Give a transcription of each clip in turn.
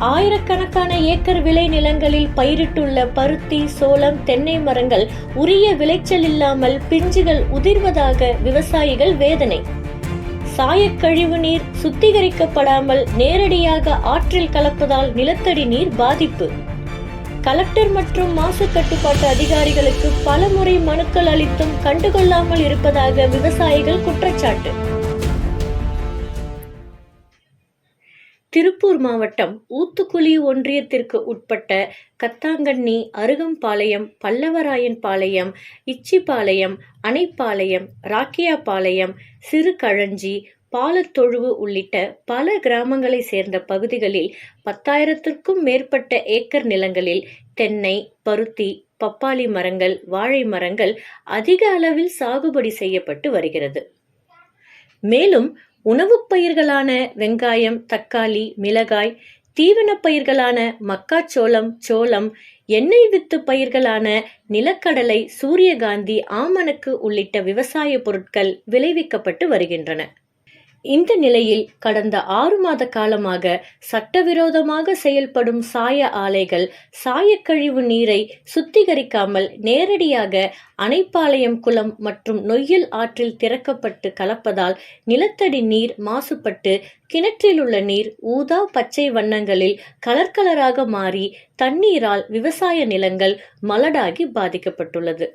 ஆயிரக்கணக்கான ஏக்கர் விளை நிலங்களில் பயிரிட்டுள்ள பருத்தி சோளம் தென்னை மரங்கள் உரிய விளைச்சல் இல்லாமல் பிஞ்சுகள் உதிர்வதாக விவசாயிகள் வேதனை. சாயக்கழிவு நீர் சுத்திகரிக்கப்படாமல் நேரடியாக ஆற்றில் கலப்பதால் நிலத்தடி நீர் பாதிப்பு. கலெக்டர் மற்றும் மாசு கட்டுப்பாட்டு அதிகாரிகளுக்கு பலமுறை மனுக்கள் அளித்தும் கண்டுகொள்ளாமல் இருப்பதாக விவசாயிகள் குற்றச்சாட்டு. திருப்பூர் மாவட்டம் ஊத்துக்குளி ஒன்றியத்திற்கு உட்பட்ட கத்தாங்கண்ணி அருகம்பாளையம் பல்லவராயன்பாளையம் இச்சிபாளையம் அணைப்பாளையம் ராக்கியாபாளையம் சிறுகழஞ்சி பாலத்தொழுவு உள்ளிட்ட பல கிராமங்களை சேர்ந்த பகுதிகளில் பத்தாயிரத்திற்கும் மேற்பட்ட ஏக்கர் நிலங்களில் தென்னை பருத்தி பப்பாளி மரங்கள் வாழை மரங்கள் அதிக அளவில் சாகுபடி செய்யப்பட்டு வருகிறது. மேலும் உணவுப் பயிர்களான வெங்காயம் தக்காளி மிளகாய் தீவனப் பயிர்களான மக்காச்சோளம் சோளம் எண்ணெய் வித்து பயிர்களான நிலக்கடலை சூரியகாந்தி ஆமணக்கு உள்ளிட்ட விவசாய பொருட்கள் விளைவிக்கப்பட்டு வருகின்றன. இந்த நிலையில் கடந்த ஆறு மாத காலமாக சட்டவிரோதமாக செயல்படும் சாய ஆலைகள் சாயக்கழிவு நீரை சுத்திகரிக்காமல் நேரடியாக அணைப்பாளையம் குளம் மற்றும் நொய்யல் ஆற்றில் திறக்கப்பட்டு கலப்பதால் நிலத்தடி நீர் மாசுபட்டு கிணற்றில் உள்ள நீர் ஊதா பச்சை வண்ணங்களில் கலர் கலராக மாறி தண்ணீரால் விவசாய நிலங்கள் மலடாகி பாதிக்கப்பட்டுள்ளது.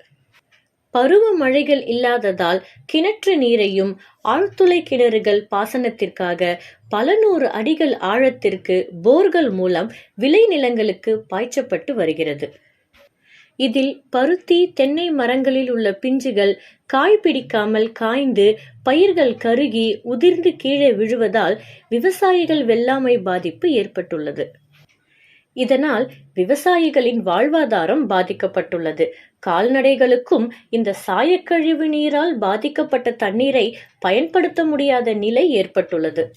பருவ மழைகள் இல்லாததால் கிணற்று நீரையும் ஆழ்துளை கிணறுகள் பாசனத்திற்காக பல நூறு அடிகள் ஆழத்திற்கு போர்கள் மூலம் விளைநிலங்களுக்கு பாய்ச்சப்பட்டு வருகிறது. இதில் பருத்தி தென்னை மரங்களில் உள்ள பிஞ்சுகள் காய் பிடிக்காமல் காய்ந்து பயிர்கள் கருகி உதிர்ந்து கீழே விழுவதால் விவசாயிகள் வெள்ளாமை பாதிப்பு ஏற்பட்டுள்ளது. இதனால் விவசாயிகளின் வாழ்வாதாரம் பாதிக்கப்பட்டுள்ளது. கால்நடைகளுக்கும் இந்த சாயக்கழிவு நீரால் பாதிக்கப்பட்ட தண்ணீரை பயன்படுத்த முடியாத நிலை ஏற்பட்டுள்ளது.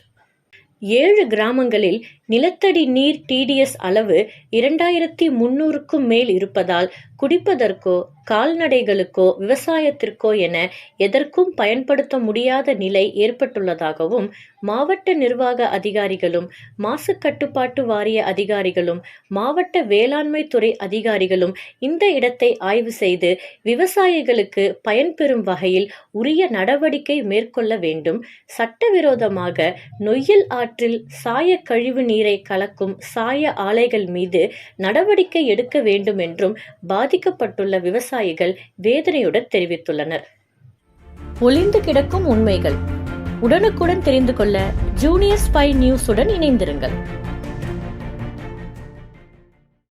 ஏழு கிராமங்களில் நிலத்தடி நீர் டிடிஎஸ் அளவு இரண்டாயிரத்தி முன்னூறுக்கும் மேல் இருப்பதால் குடிப்பதற்கோ கால்நடைகளுக்கோ விவசாயத்திற்கோ என எதற்கும் பயன்படுத்த முடியாத நிலை ஏற்பட்டுள்ளதாகவும் மாவட்ட நிர்வாக அதிகாரிகளும் மாசு கட்டுப்பாட்டு வாரிய அதிகாரிகளும் மாவட்ட வேளாண்மை துறை அதிகாரிகளும் இந்த இடத்தை ஆய்வு செய்து விவசாயிகளுக்கு பயன்பெறும் வகையில் உரிய நடவடிக்கை மேற்கொள்ள வேண்டும். சட்டவிரோதமாக நொய்யல் ஆற்றில் சாய கழிவு நீரை கலக்கும் சாய ஆலைகள் மீது நடவடிக்கை எடுக்க வேண்டும் என்றும் பாதிக்கப்பட்டுள்ள விவசாயிகள் வேதனையுடன் தெரிவித்துள்ளனர். ஒளிந்து கிடக்கும் உண்மைகள். உடனுக்குடன் தெரிந்து கொள்ள ஜூனியர் ஸ்பை நியூஸுடன் இணைந்திருங்கள்.